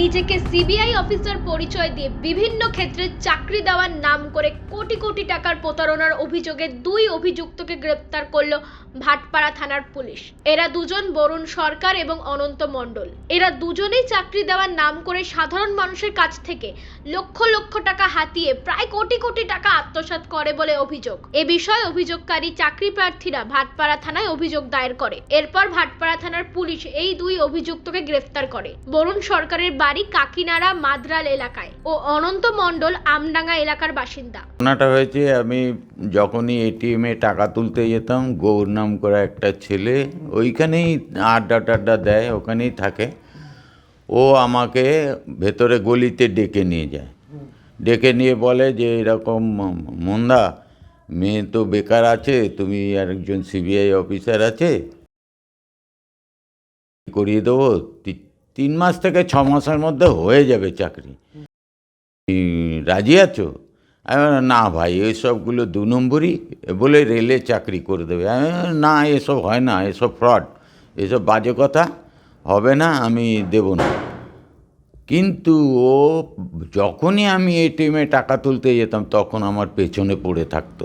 নিজেকে CBI officer পরিচয় দিয়ে বিভিন্ন ক্ষেত্রে চাকরি দেওয়ার নাম করে কোটি কোটি টাকার প্রতারণার অভিযোগে দুই অভিযুক্তকে গ্রেপ্তার করল ভাটপাড়া থানার পুলিশ। এরা দুজন বরুণ সরকার এবং অনন্ত মণ্ডল। এরা দুজনেই চাকরি দেওয়ার নাম করে সাধারণ মানুষের কাছ থেকে লক্ষ লক্ষ টাকা হাতিয়ে প্রায় কোটি কোটি টাকা আত্মসাৎ করে বলে অভিযোগ। এ বিষয়ে অভিযোগকারী চাকরি প্রার্থীরা ভাটপাড়া থানায় অভিযোগ দায়ের করে। এরপর ভাটপাড়া থানার পুলিশ এই দুই অভিযুক্তকে গ্রেফতার করে। বরুণ সরকারের বাড়ি কাকিনাড়া মাদ্রাল এলাকায় ও অনন্ত মণ্ডল আমডাঙ্গা এলাকার বাসিন্দা। ঘটনাটা হয়েছে, আমি যখনই এটিএমে টাকা তুলতে যেতাম, গৌর নাম করা একটা ছেলে ওইখানেই আড্ডা টাড্ডা দেয়, ওখানেই থাকে। ও আমাকে ভেতরে গলিতে ডেকে নিয়ে যায়। ডেকে নিয়ে বলে যে, এরকম মন্দা, মেয়ে তো বেকার আছে, তুমি আর একজন সিবিআই অফিসার আছে, করিয়ে দেবো তিন মাস থেকে ছ মাসের মধ্যে হয়ে যাবে চাকরি। রাজি আছো? না ভাই এইসবগুলো দু নম্বরই বলে রেলে চাকরি করে দেবে। না, এসব হয় না, এসব ফ্রড, এসব বাজে কথা, হবে না, আমি দেব না। কিন্তু ও, যখনই আমি এটিএমে টাকা তুলতে যেতাম, তখন আমার পেছনে পড়ে থাকতো।